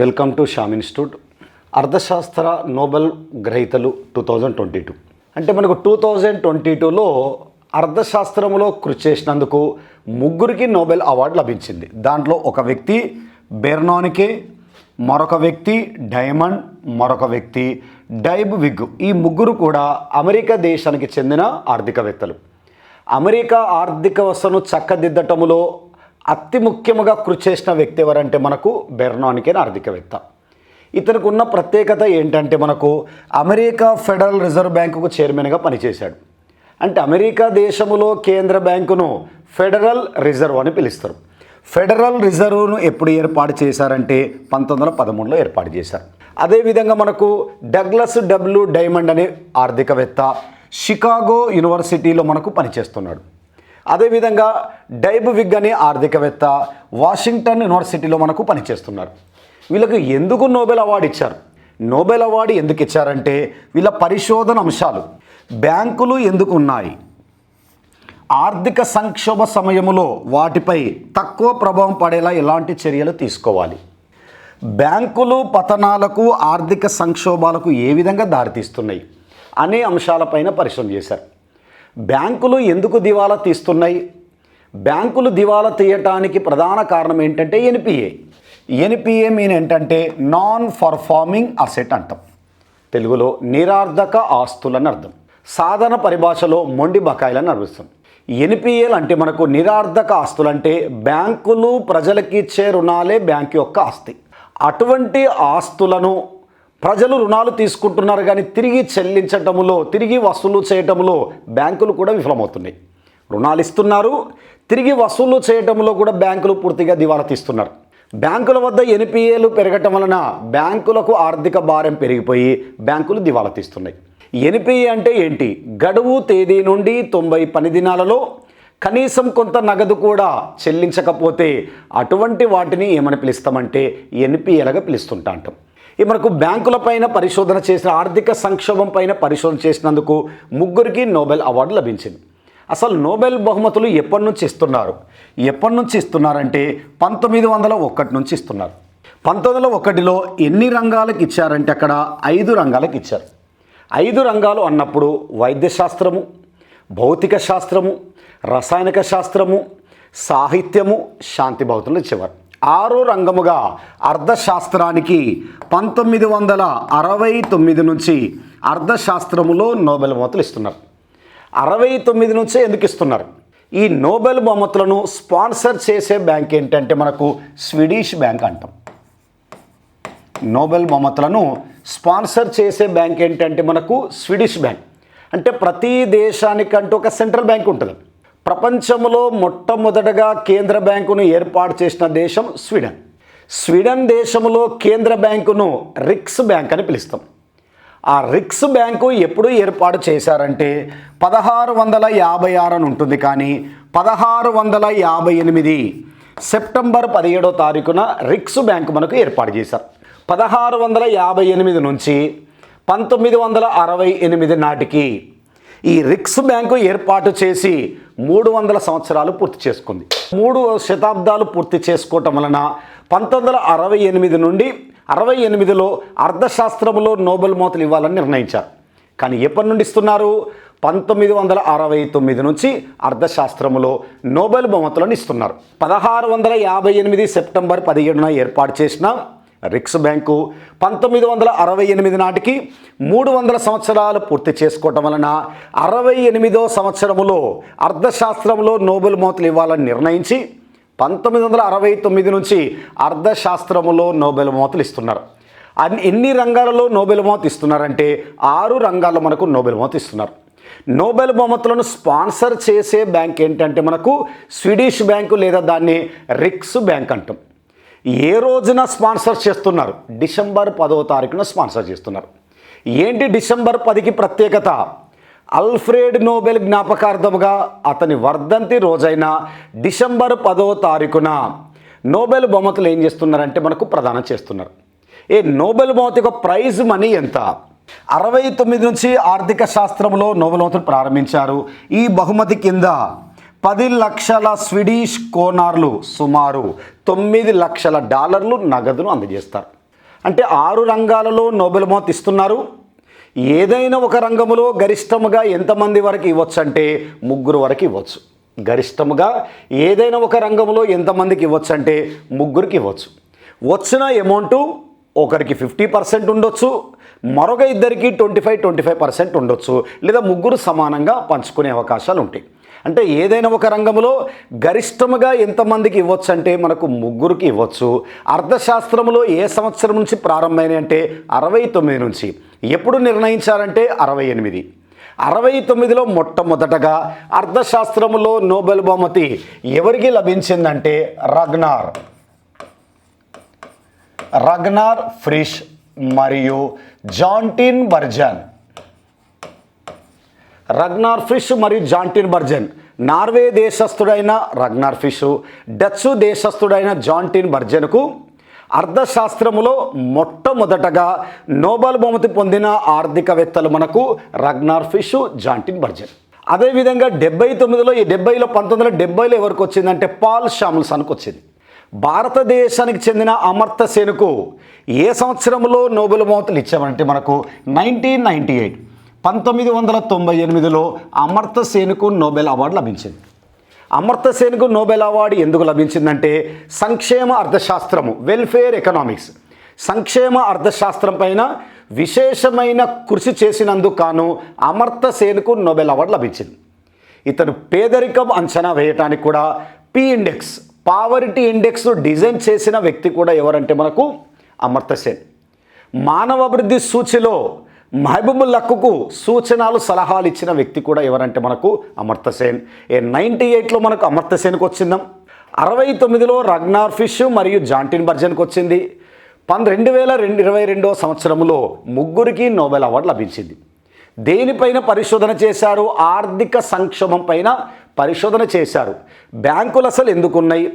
Welcome to Shyam institute. అర్థశాస్త్ర Nobel గ్రహీతలు two thousand twenty two. అంటే మనకు టూ థౌజండ్ ట్వంటీ టూలో అర్థశాస్త్రంలో కృషి చేసినందుకు ముగ్గురికి నోబెల్ అవార్డు లభించింది. దాంట్లో ఒక వ్యక్తి బెర్నానికే మరొక వ్యక్తి డైమండ్ మరొక వ్యక్తి డైబ్ విగ్. ఈ ముగ్గురు కూడా అమెరికా దేశానికి చెందిన ఆర్థికవేత్తలు. అమెరికా ఆర్థిక వ్యవస్థను చక్కదిద్దటములో అతి ముఖ్యముగా కృషి చేసిన వ్యక్తి ఎవరంటే మనకు బెర్నానికే ఆర్థికవేత్త. ఇతనికి ఉన్న ప్రత్యేకత ఏంటంటే మనకు అమెరికా ఫెడరల్ రిజర్వ్ బ్యాంకుకు చైర్మన్గా పనిచేశాడు. అంటే అమెరికా దేశములో కేంద్ర బ్యాంకును ఫెడరల్ రిజర్వ్ అని పిలుస్తారు. ఫెడరల్ రిజర్వ్ను ఎప్పుడు ఏర్పాటు చేశారంటే పంతొమ్మిది వందల పదమూడులో ఏర్పాటు చేశారు. అదేవిధంగా మనకు డగ్లస్ డబ్ల్యూ డైమండ్ అనే ఆర్థికవేత్త షికాగో యూనివర్సిటీలో మనకు పనిచేస్తున్నాడు. అదేవిధంగా డైబ్ విగ్ అనే ఆర్థికవేత్త వాషింగ్టన్ యూనివర్సిటీలో మనకు పనిచేస్తున్నారు. వీళ్ళకు ఎందుకు నోబెల్ అవార్డు ఇచ్చారు? నోబెల్ అవార్డు ఎందుకు ఇచ్చారంటే వీళ్ళ పరిశోధన అంశాలు. బ్యాంకులు ఎందుకు ఉన్నాయి? ఆర్థిక సంక్షోభ సమయంలో వాటిపై తక్కువ ప్రభావం పడేలా ఎలాంటి చర్యలు తీసుకోవాలి? బ్యాంకులు పతనాలకు ఆర్థిక సంక్షోభాలకు ఏ విధంగా దారితీస్తున్నాయి? అనే అంశాలపైన పరిశ్రమ చేశారు. బ్యాంకులు ఎందుకు దివాలా తీస్తున్నాయి? బ్యాంకులు దివాలా తీయటానికి ప్రధాన కారణం ఏంటంటే ఎన్పిఏ. ఎన్పిఏ మీన్ ఏంటంటే నాన్ పర్ఫార్మింగ్ అసెట్ అంటాం. తెలుగులో నిరార్థక ఆస్తులని అర్థం. సాధారణ పరిభాషలో మొండి బకాయిలని అర్థం. ఎన్పిఏలు అంటే మనకు నిరార్థక ఆస్తులు అంటే బ్యాంకులు ప్రజలకి ఇచ్చే రుణాలే బ్యాంకు యొక్క ఆస్తి. అటువంటి ఆస్తులను ప్రజలు రుణాలు తీసుకుంటున్నారు కానీ తిరిగి చెల్లించటములో తిరిగి వసూలు చేయటంలో బ్యాంకులు కూడా విఫలమవుతున్నాయి. రుణాలు ఇస్తున్నారు తిరిగి వసూలు చేయటంలో కూడా బ్యాంకులు పూర్తిగా దివాలా తీస్తున్నారు. బ్యాంకుల వద్ద ఎన్పిఏలు పెరగటం వలన బ్యాంకులకు ఆర్థిక భారం పెరిగిపోయి బ్యాంకులు దివాలా తీస్తున్నాయి. ఎన్పిఏ అంటే ఏంటి? గడువు తేదీ నుండి తొంభై పని దినాలలో కనీసం కొంత నగదు కూడా చెల్లించకపోతే అటువంటి వాటిని ఏమని పిలుస్తామంటే ఎన్పిఏలుగా పిలుస్తుంటా అంటాం ఈ మనకు బ్యాంకుల పైన పరిశోధన చేసిన ఆర్థిక సంక్షోభం పైన పరిశోధన చేసినందుకు ముగ్గురికి నోబెల్ అవార్డు లభించింది. అసలు నోబెల్ బహుమతులు ఎప్పటి నుంచి ఇస్తున్నారు? ఎప్పటి నుంచి ఇస్తున్నారంటే పంతొమ్మిది వందల ఒకటి నుంచి ఇస్తున్నారు. పంతొమ్మిది వందల ఒకటిలో ఎన్ని రంగాలకు ఇచ్చారంటే అక్కడ ఐదు రంగాలకు ఇచ్చారు. ఐదు రంగాలు అన్నప్పుడు వైద్యశాస్త్రము భౌతిక శాస్త్రము రసాయనిక శాస్త్రము సాహిత్యము శాంతి భౌతులు ఇచ్చేవారు. ఆరో రంగముగా అర్థశాస్త్రానికి పంతొమ్మిది వందల అరవై తొమ్మిది నుంచి అర్థశాస్త్రములో నోబెల్ బహుమతులు ఇస్తున్నారు. అరవై తొమ్మిది నుంచే ఎందుకు ఇస్తున్నారు? ఈ నోబెల్ బహుమతులను స్పాన్సర్ చేసే బ్యాంక్ ఏంటంటే మనకు స్వీడిష్ బ్యాంక్ అంటాం. నోబెల్ బహుమతులను స్పాన్సర్ చేసే బ్యాంక్ ఏంటంటే మనకు స్వీడిష్ బ్యాంక్. అంటే ప్రతి దేశానికంటూ ఒక సెంట్రల్ బ్యాంక్ ఉంటుంది. ప్రపంచంలో మొట్టమొదటగా కేంద్ర బ్యాంకును ఏర్పాటు చేసిన దేశం స్వీడన్. స్వీడన్ దేశంలో కేంద్ర బ్యాంకును రిక్స్ బ్యాంక్ అని పిలుస్తాం. ఆ రిక్స్ బ్యాంకు ఎప్పుడు ఏర్పాటు చేశారంటే పదహారు వందల యాభై ఆరు అని ఉంటుంది కానీ పదహారు వందల యాభై ఎనిమిది సెప్టెంబర్ పదిహేడో తారీఖున రిక్స్ బ్యాంకు మనకు ఏర్పాటు చేశారు. పదహారు వందల యాభై ఎనిమిది నుంచి పంతొమ్మిది వందల అరవై ఎనిమిది నాటికి ఈ రిక్స్ బ్యాంకు ఏర్పాటు చేసి మూడు వందల సంవత్సరాలు పూర్తి చేసుకుంది. మూడు శతాబ్దాలు పూర్తి చేసుకోవటం వలన పంతొమ్మిది వందల అరవై ఎనిమిది నుండి అరవై ఎనిమిదిలో అర్థశాస్త్రంలో నోబెల్ మోతలు ఇవ్వాలని నిర్ణయించారు. కానీ ఎప్పటి నుండి ఇస్తున్నారు? పంతొమ్మిది వందల అరవై తొమ్మిది నుంచి అర్థశాస్త్రములో నోబెల్ బహుమతులను ఇస్తున్నారు. పదహారు వందల యాభై ఎనిమిది సెప్టెంబర్ పదిహేడున ఏర్పాటు చేసిన రిక్స్ బ్యాంకు పంతొమ్మిది వందల అరవై ఎనిమిది నాటికి మూడు వందల సంవత్సరాలు పూర్తి చేసుకోవటం వలన అరవై ఎనిమిదో సంవత్సరములో అర్థశాస్త్రంలో నోబెల్ మోతలు ఇవ్వాలని నిర్ణయించి పంతొమ్మిది వందల అరవై తొమ్మిది నుంచి అర్థశాస్త్రములో నోబెల్ మోతలు ఇస్తున్నారు. అన్ని ఎన్ని రంగాలలో నోబెల్ మోత ఇస్తున్నారంటే ఆరు రంగాల్లో మనకు నోబెల్ మోత ఇస్తున్నారు. నోబెల్ బహుమతులను స్పాన్సర్ చేసే బ్యాంక్ ఏంటంటే మనకు స్వీడిష్ బ్యాంకు లేదా దాన్ని రిక్స్ బ్యాంక్ అంటాం. ఏ రోజున స్పాన్సర్ చేస్తున్నారు? డిసెంబర్ పదో తారీఖున స్పాన్సర్ చేస్తున్నారు. ఏంటి డిసెంబర్ పదికి ప్రత్యేకత? అల్ఫ్రెడ్ నోబెల్ జ్ఞాపకార్థముగా అతని వర్ధంతి రోజైన డిసెంబర్ పదో తారీఖున నోబెల్ బహుమతులు ఏం చేస్తున్నారంటే మనకు ప్రదానం చేస్తున్నారు. ఏ నోబెల్ బహుమతి యొక్క ప్రైజ్ మనీ ఎంత? అరవై తొమ్మిది నుంచి ఆర్థిక శాస్త్రంలో నోబెల్ బహుమతులు ప్రారంభించారు. ఈ బహుమతి కింద పది లక్షల స్వీడిష్ కోనార్లు సుమారు తొమ్మిది లక్షల డాలర్లు నగదును అందజేస్తారు. అంటే ఆరు రంగాలలో నోబెల్ మోత్ ఇస్తున్నారు. ఏదైనా ఒక రంగంలో గరిష్టముగా ఎంతమంది వరకు ఇవ్వచ్చు అంటే ముగ్గురు వరకు ఇవ్వచ్చు. గరిష్టముగా ఏదైనా ఒక రంగంలో ఎంతమందికి ఇవ్వచ్చు అంటే ముగ్గురికి ఇవ్వచ్చు. వచ్చిన అమౌంట్ ఒకరికి ఫిఫ్టీ పర్సెంట్ ఉండొచ్చు మరొక ఇద్దరికి twenty five twenty five percent ఉండొచ్చు లేదా ముగ్గురు సమానంగా పంచుకునే అవకాశాలు ఉంటాయి అంటే ఏదైనా ఒక రంగంలో గరిష్టముగా ఎంతమందికి ఇవ్వచ్చు అంటే మనకు ముగ్గురికి ఇవ్వచ్చు. అర్థశాస్త్రంలో ఏ సంవత్సరం నుంచి ప్రారంభమైనాయి అంటే అరవై తొమ్మిది నుంచి. ఎప్పుడు నిర్ణయించారంటే అరవై ఎనిమిది. అరవై తొమ్మిదిలో మొట్టమొదటగా అర్థశాస్త్రంలో నోబెల్ బహుమతి ఎవరికి లభించిందంటే రగ్నార్. రగ్నార్ ఫ్రిష్ మరియు జాంటిన్ బర్జన్. రగ్నార్ ఫిష్ మరియు జాంటిన్ బర్జన్. నార్వే దేశస్థుడైన రగ్నార్ ఫిష్ డచ్ దేశస్థుడైన జాంటిన్ బర్జన్కు అర్థశాస్త్రములో మొట్టమొదటగా నోబెల్ బహుమతి పొందిన ఆర్థికవేత్తలు మనకు రగ్నార్ ఫిష్ జాంటిన్ బర్జన్. అదేవిధంగా డెబ్బై తొమ్మిదిలో ఈ డెబ్బైలో పంతొమ్మిది వందల డెబ్బైలో ఎవరికి వచ్చిందంటే పాల్ షాముల్సన్కి వచ్చింది. భారతదేశానికి చెందిన అమర్త సేనుకు ఏ సంవత్సరంలో నోబెల్ బహుమతులు ఇచ్చామంటే మనకు నైన్టీన్ నైంటీ ఎయిట్. పంతొమ్మిది వందల తొంభై ఎనిమిదిలో అమర్త సేన్కు నోబెల్ అవార్డు లభించింది. అమర్త సేన్కు నోబెల్ అవార్డు ఎందుకు లభించిందంటే సంక్షేమ అర్థశాస్త్రము వెల్ఫేర్ ఎకనామిక్స్ సంక్షేమ అర్థశాస్త్రం పైన విశేషమైన కృషి చేసినందుకు కాను అమర్త్య సేన్కు నోబెల్ అవార్డు లభించింది. ఇతను పేదరికం అంచనా వేయటానికి కూడా P index poverty index design చేసిన వ్యక్తి కూడా ఎవరంటే మనకు అమర్త సేన్. మానవ అభివృద్ధి మహబూబుల్ హక్కుకు సూచనలు సలహాలు ఇచ్చిన వ్యక్తి కూడా ఎవరంటే మనకు అమర్తసేన్ ఏ నైంటీ ఎయిట్లో మనకు అమర్తసేన్కి వచ్చిందాం. అరవై తొమ్మిదిలో రగ్నార్ ఫిష్ మరియు జాంటిన్ బర్జన్కి వచ్చింది. పన్ రెండు వేల రెండు ఇరవై రెండో సంవత్సరంలో ముగ్గురికి నోబెల్ అవార్డు లభించింది. దేనిపైన పరిశోధన చేశారు? ఆర్థిక సంక్షోభం పైన పరిశోధన చేశారు. బ్యాంకులు అసలు ఎందుకున్నాయి?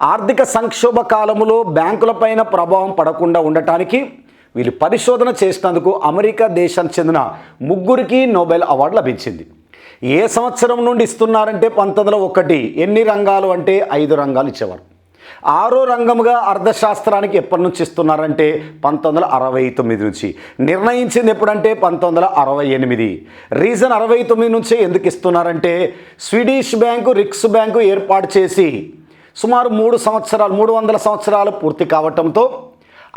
ఆర్థిక సంక్షోభ కాలంలో బ్యాంకులపైన ప్రభావం పడకుండా ఉండటానికి వీళ్ళు పరిశోధన చేసినందుకు అమెరికా దేశానికి చెందిన ముగ్గురికి నోబెల్ అవార్డు లభించింది. ఏ సంవత్సరం నుండి ఇస్తున్నారంటే పంతొమ్మిది వందల ఒకటి. ఎన్ని రంగాలు అంటే ఐదు రంగాలు ఇచ్చేవారు. ఆరో రంగముగా అర్థశాస్త్రానికి ఎప్పటి నుంచి ఇస్తున్నారంటే పంతొమ్మిది వందల అరవై తొమ్మిది నుంచి. నిర్ణయించింది ఎప్పుడంటే పంతొమ్మిది వందల అరవై ఎనిమిది. రీజన్ అరవై తొమ్మిది నుంచి ఎందుకు ఇస్తున్నారంటే స్వీడిష్ బ్యాంకు రిక్స్ బ్యాంకు ఏర్పాటు చేసి సుమారు మూడు సంవత్సరాలు మూడు వందల సంవత్సరాలు పూర్తి కావటంతో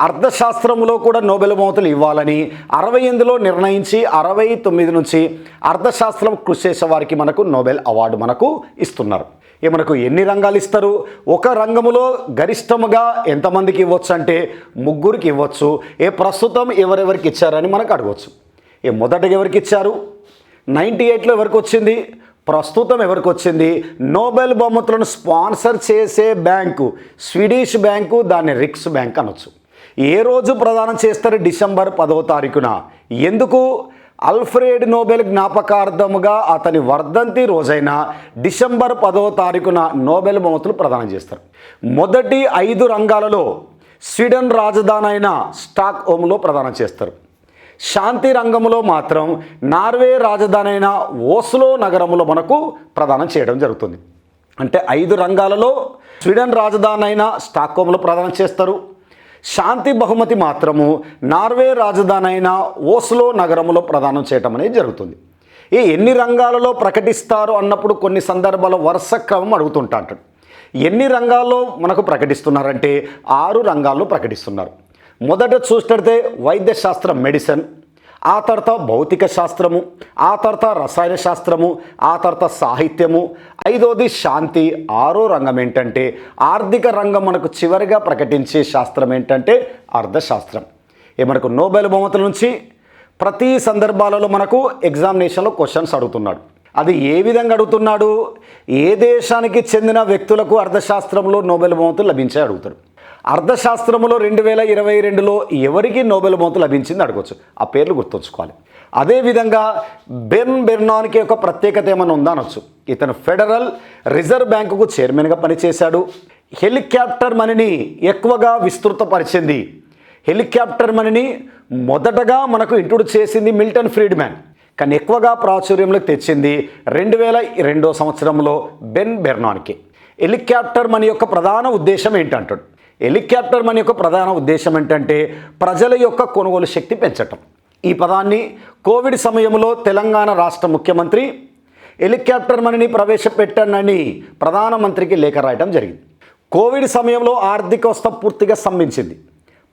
అర్థశాస్త్రంలో కూడా నోబెల్ బహుమతులు ఇవ్వాలని అరవై ఎనిమిదిలో నిర్ణయించి అరవై తొమ్మిది నుంచి అర్థశాస్త్రం కృషి చేసే వారికి మనకు నోబెల్ అవార్డు మనకు ఇస్తున్నారు. ఇక మనకు ఎన్ని రంగాలు ఇస్తారు? ఒక రంగములో గరిష్టముగా ఎంతమందికి ఇవ్వచ్చు అంటే ముగ్గురికి ఇవ్వచ్చు. ఏ ప్రస్తుతం ఎవరెవరికి ఇచ్చారని మనకు అడగవచ్చు ఏ మొదటగా ఎవరికి ఇచ్చారు? నైంటీ ఎయిట్లో ఎవరికి వచ్చింది? ప్రస్తుతం ఎవరికి వచ్చింది? నోబెల్ బహుమతులను స్పాన్సర్ చేసే బ్యాంకు స్వీడిష్ బ్యాంకు దాన్ని రిక్స్ బ్యాంక్ అనొచ్చు. ఏ రోజు ప్రదానం చేస్తారు డిసెంబర్ పదవ తారీఖున? ఎందుకు? అల్ఫ్రేడ్ నోబెల్ జ్ఞాపకార్థముగా అతని వర్ధంతి రోజైన డిసెంబర్ పదవ తారీఖున నోబెల్ బహుమతులు ప్రదానం చేస్తారు. మొదటి ఐదు రంగాలలో స్వీడన్ రాజధాని అయిన స్టాక్ హోమ్లో ప్రదానం చేస్తారు. శాంతి రంగంలో మాత్రం నార్వే రాజధాని అయిన ఓస్లో నగరంలో మనకు ప్రదానం చేయడం జరుగుతుంది. అంటే ఐదు రంగాలలో స్వీడన్ రాజధాని అయిన స్టాక్హోమ్లో ప్రదానం చేస్తారు. శాంతి బహుమతి మాత్రము నార్వే రాజధాని అయిన ఓస్లో నగరంలో ప్రదానం చేయటం అనేది జరుగుతుంది. ఈ ఎన్ని రంగాలలో ప్రకటిస్తారు అన్నప్పుడు కొన్ని సందర్భాల్లో వరుస క్రమం అడుగుతుంటాడు ఎన్ని రంగాల్లో మనకు ప్రకటిస్తున్నారంటే ఆరు రంగాల్లో ప్రకటిస్తున్నారు. మొదట చూసినట్టే వైద్యశాస్త్రం మెడిసిన్ ఆ తర్వాత భౌతిక శాస్త్రము ఆ తర్వాత రసాయన శాస్త్రము ఆ తర్వాత సాహిత్యము. ఐదోది శాంతి ఆరో రంగం ఏంటంటే ఆర్థిక రంగం మనకు చివరిగా ప్రకటించే శాస్త్రం ఏంటంటే అర్థశాస్త్రం. ఏ మనకు నోబెల్ బహుమతుల నుంచి ప్రతి సందర్భాలలో మనకు ఎగ్జామినేషన్లో క్వశ్చన్స్ అడుగుతున్నాడు. అది ఏ విధంగా అడుగుతున్నాడు? ఏ దేశానికి చెందిన వ్యక్తులకు అర్థశాస్త్రంలో నోబెల్ బహుమతులు లభించాయి అడుగుతాడు. అర్థశాస్త్రంలో రెండు వేల ఇరవై రెండులో ఎవరికి నోబెల్ బహుమతి లభించింది అడగవచ్చు ఆ పేర్లు గుర్తుంచుకోవాలి. అదేవిధంగా బెన్ బెర్నాన్కి ఒక ప్రత్యేకత ఏమైనా ఉందా అనొచ్చు. ఇతను ఫెడరల్ రిజర్వ్ బ్యాంకుకు చైర్మన్గా పనిచేశాడు. హెలికాప్టర్ మనీని ఎక్కువగా విస్తృతపరిచింది. హెలికాప్టర్ మనీని మొదటగా మనకు ఇంట్రొడ్యూస్ చేసింది మిల్టన్ ఫ్రీడ్మ్యాన్. కానీ ఎక్కువగా ప్రాచుర్యంలోకి తెచ్చింది రెండు వేల రెండో సంవత్సరంలో బెన్ బెర్నాన్కి. హెలికాప్టర్ మనీ యొక్క ప్రధాన ఉద్దేశం ఏంటంటాడు? హెలికాప్టర్ మనీ యొక్క ప్రధాన ఉద్దేశం ఏంటంటే ప్రజల యొక్క కొనుగోలు శక్తి పెంచటం. ఈ పదాన్ని కోవిడ్ సమయంలో తెలంగాణ రాష్ట్ర ముఖ్యమంత్రి హెలికాప్టర్ మనీని ప్రవేశపెట్టానని ప్రధానమంత్రికి లేఖ రాయటం జరిగింది. కోవిడ్ సమయంలో ఆర్థిక వ్యవస్థ పూర్తిగా స్తంభించింది.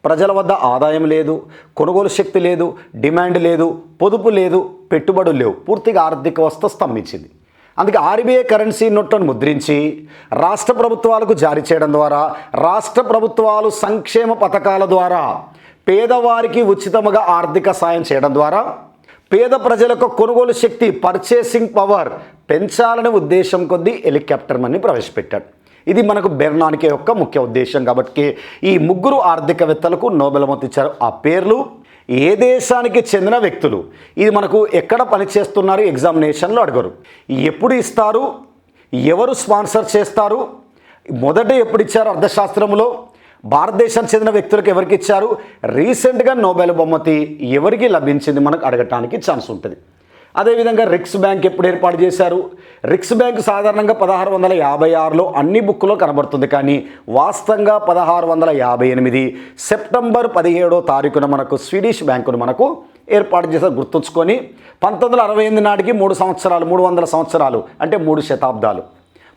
ప్రజల వద్ద ఆదాయం లేదు కొనుగోలు శక్తి లేదు డిమాండ్ లేదు పొదుపు లేదు పెట్టుబడులు లేవు. పూర్తిగా ఆర్థిక వ్యవస్థ స్తంభించింది. అందుకే ఆర్బీఐ కరెన్సీ నోట్లను ముద్రించి రాష్ట్ర ప్రభుత్వాలకు జారీ చేయడం ద్వారా రాష్ట్ర ప్రభుత్వాలు సంక్షేమ పథకాల ద్వారా పేదవారికి ఉచితముగా ఆర్థిక సాయం చేయడం ద్వారా పేద ప్రజలకు కొనుగోలు శక్తి పర్చేసింగ్ పవర్ పెంచాలనే ఉద్దేశం కొద్దీ హెలికాప్టర్ మనీ ప్రవేశపెట్టాడు ఇది మనకు బెర్నానికే యొక్క ముఖ్య ఉద్దేశం కాబట్టి ఈ ముగ్గురు ఆర్థికవేత్తలకు నోబెల్ మొత్తం ఇచ్చారు. ఆ పేర్లు ఏ దేశానికి చెందిన వ్యక్తులు? ఇది మనకు ఎక్కడ పనిచేస్తున్నారు? ఎగ్జామినేషన్లో అడగరు. ఎప్పుడు ఇస్తారు? ఎవరు స్పాన్సర్ చేస్తారు? మొదట ఎప్పుడు ఇచ్చారు అర్థశాస్త్రంలో? భారతదేశానికి చెందిన వ్యక్తులకు ఎవరికి ఇచ్చారు? రీసెంట్గా నోబెల్ బహుమతి ఎవరికి లభించింది? మనకు అడగటానికి ఛాన్స్ ఉంటుంది. అదేవిధంగా రిక్స్ బ్యాంక్ ఎప్పుడు ఏర్పాటు చేశారు? రిక్స్ బ్యాంక్ సాధారణంగా పదహారు వందల యాభై ఆరులో అన్ని బుక్లో కనబడుతుంది. కానీ వాస్తవంగా పదహారు వందల యాభై ఎనిమిది సెప్టెంబర్ పదిహేడో తారీఖున మనకు స్వీడిష్ బ్యాంకును మనకు ఏర్పాటు చేశారు. గుర్తుంచుకొని పంతొమ్మిది వందల అరవై ఎనిమిది నాటికి మూడు సంవత్సరాలు మూడు వందల సంవత్సరాలు అంటే మూడు శతాబ్దాలు.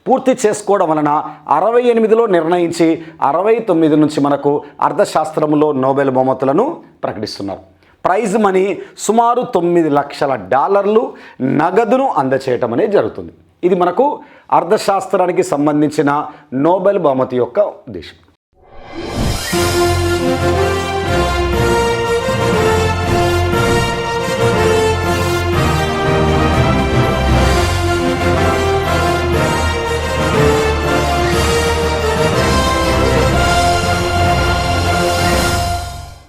పూర్తి చేసుకోవడం వలన అరవై ఎనిమిదిలో నిర్ణయించి అరవై తొమ్మిది నుంచి మనకు అర్థశాస్త్రంలో నోబెల్ బహుమతులను ప్రకటిస్తున్నారు. ప్రైజ్ మనీ సుమారు తొమ్మిది లక్షల డాలర్లు నగదును అందచేయటం అనేది జరుగుతుంది. ఇది మనకు అర్థశాస్త్రానికి సంబంధించిన నోబెల్ బహుమతి యొక్క ఉద్దేశం.